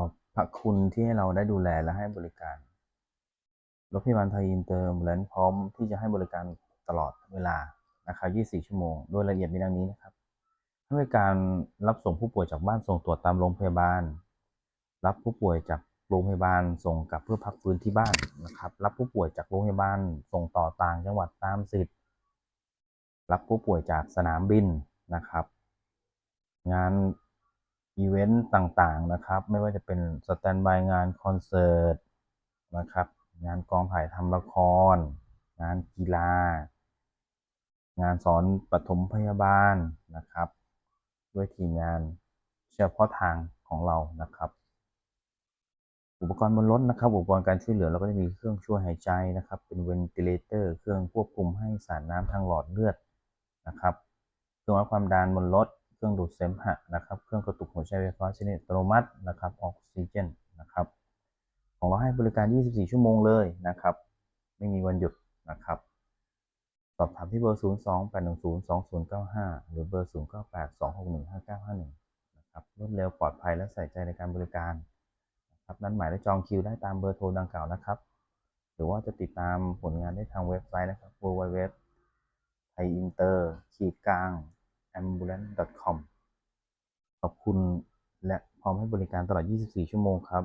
อบพระคุณที่ให้เราได้ดูแลและให้บริการรถพยาบาลไทยอินเตอร์แลนพร้อมที่จะให้บริการตลอดเวลานะครับ24 ชั่วโมง โดยละเอียดมีดังนี้นะครับให้บริการรับส่งผู้ป่วยจากบ้านส่งตรวจตามโรงพยาบาล รับผู้ป่วยจากโรงพยาบาลส่งกลับเพื่อพักฟื้นที่บ้านนะครับ รับผู้ป่วยจากโรงพยาบาลส่งต่อต่างจังหวัดตามสิทธิ์ รับผู้ป่วยจากสนามบินนะครับ งาน อีเวนต์ต่างๆนะครับ ไม่ว่าจะเป็นสแตนบายงานคอนเสิร์ตนะครับ งานกองถ่ายทำละคร งานกีฬา งานสอนปฐมพยาบาลนะครับ ด้วยทีมงานเฉพาะทางของเรานะครับ อุปกรณ์บนรถนะครับ อุปกรณ์การช่วยเหลือเราก็จะมีเครื่องช่วยหายใจนะครับ เป็นเวนติเลเตอร์เครื่องควบคุมให้สารน้ำทางหลอดเลือดนะครับเครื่องวัดความดันบนรถ เครื่องดูดเสมหะนะครับ เครื่องกระตุกหัวใจไฟฟ้าชนิดอัตโนมัตินะครับ ออกซิเจนนะครับ ของเราให้บริการ 24 ชั่วโมงเลยนะครับ ไม่มีวันหยุดนะครับ สอบถามที่เบอร์ 028102095 หรือเบอร์ 0982615951 นะครับ รวดเร็วปลอดภัยและใส่ใจในการบริการนะครับนัดหมายและจองคิวได้ตามเบอร์โทรดังกล่าวนะครับ หรือว่าจะติดตามผลงานได้ทางเว็บไซต์นะครับ www thai inter ขีดกลาง ambulance com ขอบคุณและพร้อมให้บริการตลอด 24 ชั่วโมงครับ